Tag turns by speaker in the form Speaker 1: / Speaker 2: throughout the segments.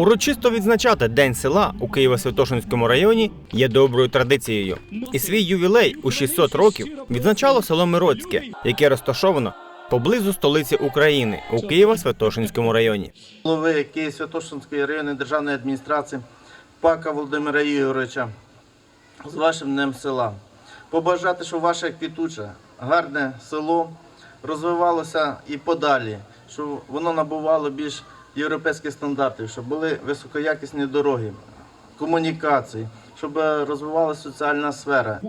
Speaker 1: Урочисто відзначати День села у Києво-Святошинському районі є доброю традицією. І свій ювілей у 600 років відзначало село Мироцьке, яке розташовано поблизу столиці України у Києво-Святошинському районі.
Speaker 2: голови Київ Святошинської районної державної адміністрації Пака Володимира Ігоровича з вашим днем села. Побажати, щоб ваше квітуче, гарне село розвивалося і подалі, щоб воно набувало більш європейських стандартів, щоб були високоякісні дороги, комунікації, щоб розвивалася соціальна сфера.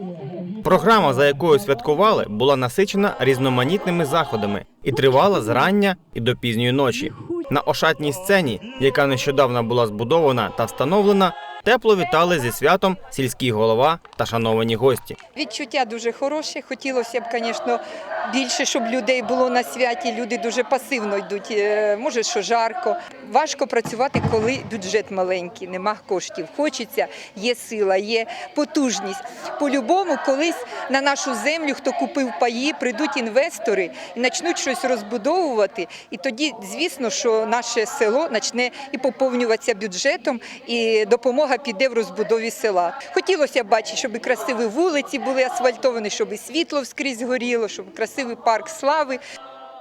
Speaker 1: Програма, за якою святкували, була насичена різноманітними заходами і тривала з рання і до пізньої ночі. На ошатній сцені, яка нещодавно була збудована та встановлена, тепло вітали зі святом сільський голова та шановані гості.
Speaker 3: Відчуття дуже хороше. Хотілося б, звісно, більше, щоб людей було на святі. Люди дуже пасивно йдуть. Е, Може, що жарко. Важко працювати, коли бюджет маленький, нема коштів. Хочеться, є сила, є потужність. По-любому, колись на нашу землю, хто купив паї, прийдуть інвестори і почнуть щось розбудовувати. І тоді, звісно, що наше село почне і поповнюватися бюджетом, і допомога піде в розбудові села. Хотілося б бачити, щоб красиві вулиці були асфальтовані, щоб і світло вскрізь горіло, щоб красивий парк слави.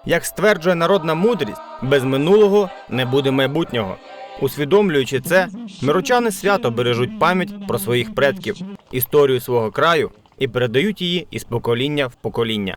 Speaker 1: Як стверджує народна мудрість, без минулого не буде майбутнього. Усвідомлюючи це, мирочани свято бережуть пам'ять про своїх предків, історію свого краю і передають її із покоління в покоління.